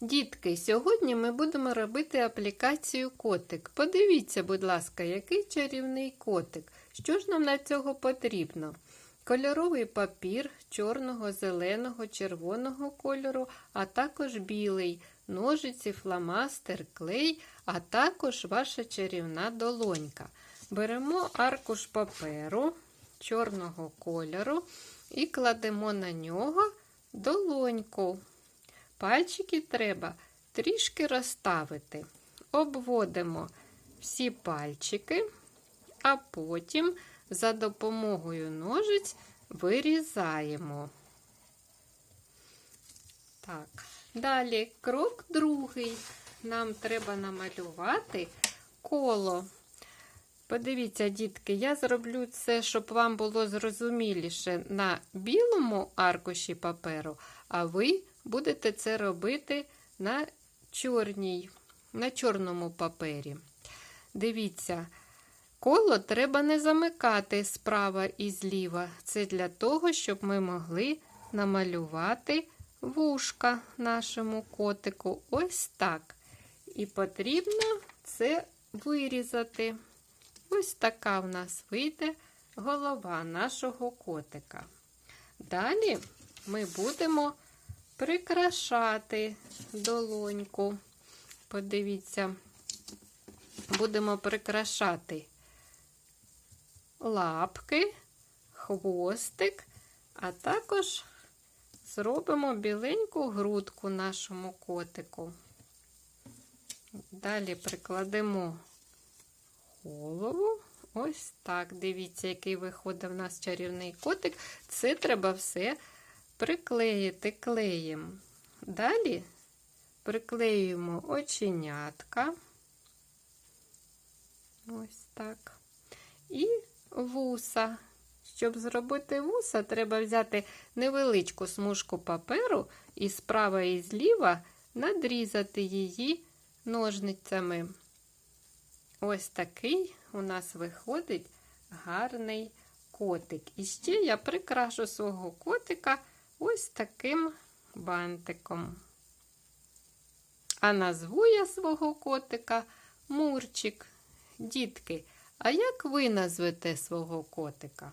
Дітки, сьогодні ми будемо робити аплікацію котик. Подивіться, будь ласка, який чарівний котик. Що ж нам для цього потрібно? Кольоровий папір чорного, зеленого, червоного кольору, а також білий, ножиці, фломастер, клей, а також ваша чарівна долонька. Беремо аркуш паперу чорного кольору і кладемо на нього долоньку. Пальчики треба трішки розставити. Обводимо всі пальчики, а потім за допомогою ножиць вирізаємо. Так, далі крок другий. Нам треба намалювати коло. Подивіться, дітки, я зроблю це, щоб вам було зрозуміліше на білому аркуші паперу, а ви будете це робити на чорній, на чорному папері. Дивіться, коло треба не замикати справа і зліва. Це для того, щоб ми могли намалювати вушка нашому котику. Ось так. І потрібно це вирізати. Ось така в нас вийде голова нашого котика. Далі ми будемо прикрашати долоньку. Подивіться, будемо прикрашати лапки, хвостик, а також зробимо біленьку грудку нашому котику. Далі прикладемо голову. Ось так. Дивіться, який виходить в нас чарівний котик. Це треба все приклеїти клеєм. Далі приклеюємо оченятка. Ось так. І вуса. Щоб зробити вуса, треба взяти невеличку смужку паперу і справа і зліва надрізати її ножницями. Ось такий у нас виходить гарний котик. І ще я прикрашу свого котика ось таким бантиком. А назву я свого котика Мурчик. Дітки, а як ви назвете свого котика?